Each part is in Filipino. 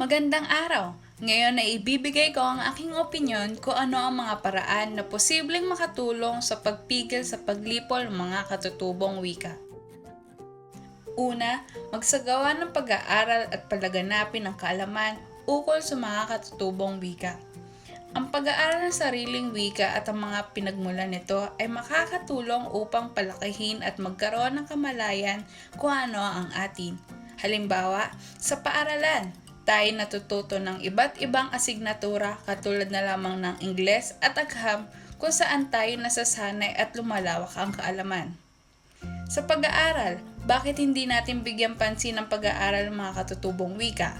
Magandang araw! Ngayon ay ibibigay ko ang aking opinyon kung ano ang mga paraan na posibleng makatulong sa pagpigil sa paglipol ng mga katutubong wika. Una, magsagawa ng pag-aaral at palaganapin ng kaalaman ukol sa mga katutubong wika. Ang pag-aaral ng sariling wika at ang mga pinagmulan nito ay makakatulong upang palakihin at magkaroon ng kamalayan kung ano ang atin. Halimbawa, sa paaralan, tayo natututo ng iba't ibang asignatura katulad na lamang ng Ingles at Agham kung saan tayo nasasanay at lumalawak ang kaalaman. Sa pag-aaral, bakit hindi natin bigyan pansin ang pag-aaral ng mga katutubong wika?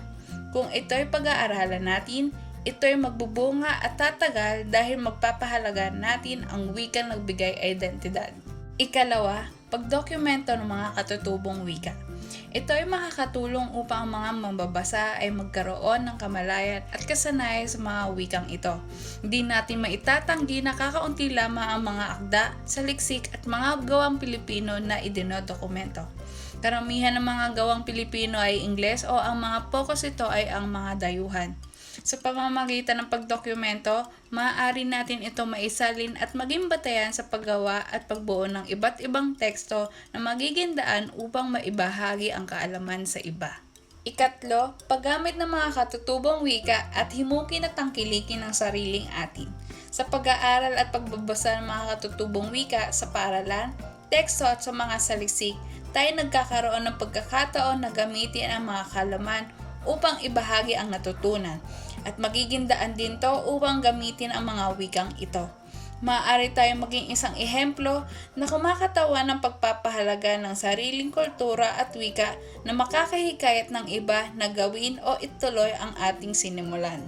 Kung ito'y pag-aaralan natin, ito'y magbubunga at tatagal dahil magpapahalaga natin ang wika nagbigay identidad. Ikalawa, pagdokumento ng mga katutubong wika. Ito ay makakatulong upang ang mga mambabasa ay magkaroon ng kamalayan at kasanayan sa mga wikang ito. Hindi natin maitatanggi na kakaunti lamang ang mga akda, saliksik at mga gawang Pilipino na idinodokumento. Karamihan ng mga gawang Pilipino ay Ingles o ang mga focus ito ay ang mga dayuhan. Sa pamamagitan ng pagdokumento, maaari natin ito maisalin at maging batayan sa paggawa at pagbuo ng iba't ibang teksto na magiging daan upang maibahagi ang kaalaman sa iba. Ikatlo, paggamit ng mga katutubong wika at himukin at tangkilikin ng sariling atin. Sa pag-aaral at pagbabasa ng mga katutubong wika sa paaralan, teksto at sa mga saliksik, tayo nagkakaroon ng pagkakataon na gamitin ang mga kalaman upang ibahagi ang natutunan at magiging daan din to upang gamitin ang mga wikang ito. Maaari tayong maging isang ehemplo na kumakatawan ng pagpapahalaga ng sariling kultura at wika na makakahikayat ng iba na gawin o ituloy ang ating sinimulan.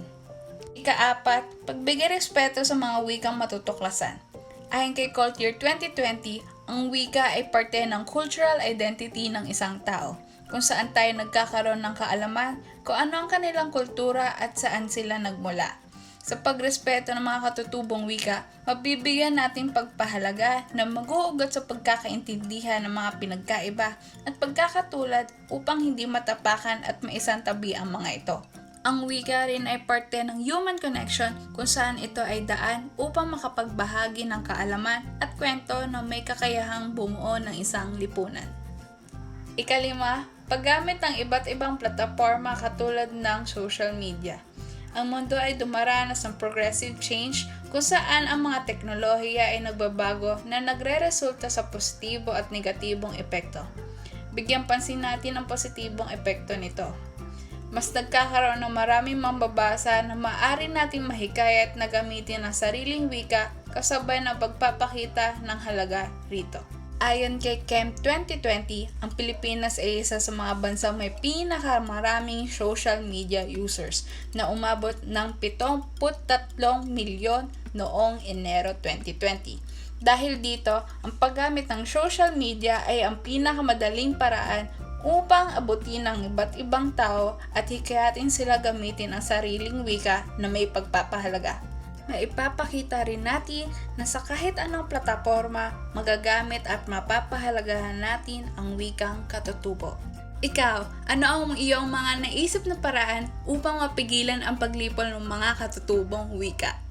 Ikaapat, pagbigay respeto sa mga wikang matutuklasan. Ayon kay Culture 2020, ang wika ay parte ng cultural identity ng isang tao kung saan tayo nagkakaroon ng kaalaman kung ano ang kanilang kultura at saan sila nagmula. Sa pagrespeto ng mga katutubong wika, mabibigyan natin pagpahalaga na mag-uugat sa pagkakaintindihan ng mga pinagkaiba at pagkakatulad upang hindi matapakan at maisantabi ang mga ito. Ang wika rin ay parte ng human connection kung saan ito ay daan upang makapagbahagi ng kaalaman at kwento na may kakayahang bumuo ng isang lipunan. Ikalima, paggamit ng iba't ibang plataforma katulad ng social media. Ang mundo ay dumaranas ng progressive change kung saan ang mga teknolohiya ay nagbabago na nagre-resulta sa positibo at negatibong epekto. Bigyan pansin natin ang positibong epekto nito. Mas nagkakaroon ng maraming mambabasa na maaari nating mahikayat na gamitin ang sariling wika kasabay ng pagpapakita ng halaga rito. Ayon kay Chem 2020, ang Pilipinas ay isa sa mga bansang may pinakamaraming social media users na umabot ng 73 milyon noong Enero 2020. Dahil dito, ang paggamit ng social media ay ang pinakamadaling paraan upang abutin ng iba't ibang tao at hikayatin sila gamitin ang sariling wika na may pagpapahalaga maipapakita rin natin na sa kahit anong plataforma, magagamit at mapapahalagahan natin ang wikang katutubo. Ikaw, ano ang iyong mga naisip na paraan upang mapigilan ang paglipol ng mga katutubong wika?